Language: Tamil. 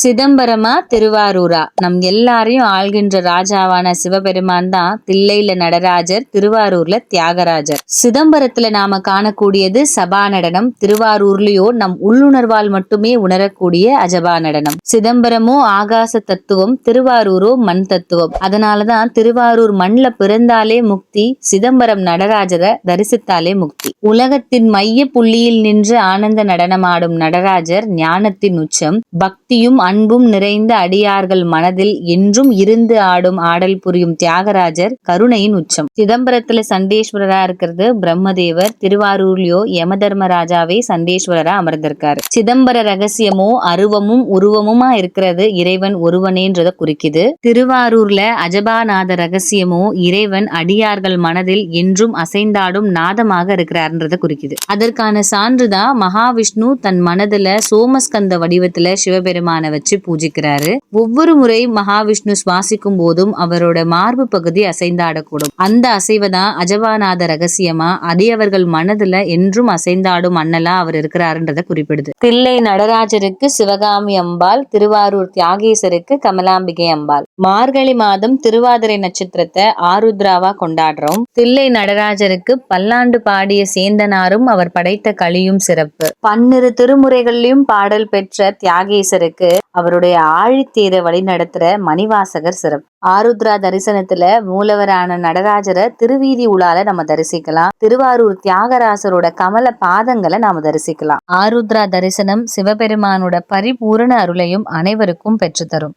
சிதம்பரமா திருவாரூரா. நம் எல்லாரையும் ஆள்கின்ற ராஜாவான சிவபெருமான் தான் தில்லையில நடராஜர் திருவாரூர்ல தியாகராஜர். சிதம்பரத்துல நாம காணக்கூடியது சபா நடனம். திருவாரூர்லயோ நம் உள்ளுணர்வால் மட்டுமே உணரக்கூடிய அஜபா நடனம். சிதம்பரமோ ஆகாச தத்துவம் திருவாரூரோ மண் தத்துவம். அதனாலதான் திருவாரூர் மண்ல பிறந்தாலே முக்தி சிதம்பரம் நடராஜரை தரிசித்தாலே முக்தி. உலகத்தின் மைய புள்ளியில் நின்று ஆனந்த நடனமாடும் நடராஜர் ஞானத்தின் உச்சம் பக்தியும் அன்பும் நிறைந்த அடியார்கள் மனதில் என்றும் இருந்து ஆடும் ஆடல் புரியும் தியாகராஜர் கருணையின் உச்சம். சிதம்பரத்துல சண்டேஸ்வரரா இருக்கிறது பிரம்மதேவர். திருவாரூர்லயோ யமதர்மராஜாவே சண்டேஸ்வரரா அமர்ந்திருக்காரு. சிதம்பர ரகசியமோ அருவமும் உருவமுமா இருக்கிறது இறைவன் ஒருவனேன்றத குறிக்குது. திருவாரூர்ல அஜபாநாத ரகசியமோ இறைவன் அடியார்கள் மனதில் என்றும் அசைந்தாடும் நாதமாக இருக்கிறார்ன்றத குறிக்குது. அதற்கான சான்றுதான் மகாவிஷ்ணு தன் மனதுல சோமஸ்கந்த வடிவத்துல சிவபெருமானவர் வச்சு பூஜிக்கிறாரு. ஒவ்வொரு முறை மகாவிஷ்ணு சுவாசிக்கும் போதும் அவரோட மார்பு பகுதி அசைந்தாடக்கூடும். அந்த அசைவை தான் அஜபாநாத ரகசியமா அவர்கள் மனதுல என்றும் அசைந்தாடும் அண்ணலா அவர் இருக்கிறாருன்றத குறிப்பிடுது. தில்லை நடராஜருக்கு சிவகாமி அம்பாள் திருவாரூர் தியாகேசருக்கு கமலாம்பிகை அம்பாள். மார்கழி மாதம் திருவாதிரை நட்சத்திரத்தை ஆருத்ராவா கொண்டாடுறோம். தில்லை நடராஜருக்கு பல்லாண்டு பாடிய சேந்தனாரும் அவர் படைத்த களியும் சிறப்பு. பன்னிரு திருமுறைகளிலும் பாடல் பெற்ற தியாகேசருக்கு அவருடைய ஆழித்தேரை வழி நடத்துற மணிவாசகர் சிறப்பு. ஆருத்ரா தரிசனத்துல மூலவரான நடராஜரை திருவீதி உலால நம்ம தரிசிக்கலாம். திருவாரூர் தியாகராசரோட கமல பாதங்களை நாம தரிசிக்கலாம். ஆருத்ரா தரிசனம் சிவபெருமானோட பரிபூரண அருளையும் அனைவருக்கும் பெற்றுத்தரும்.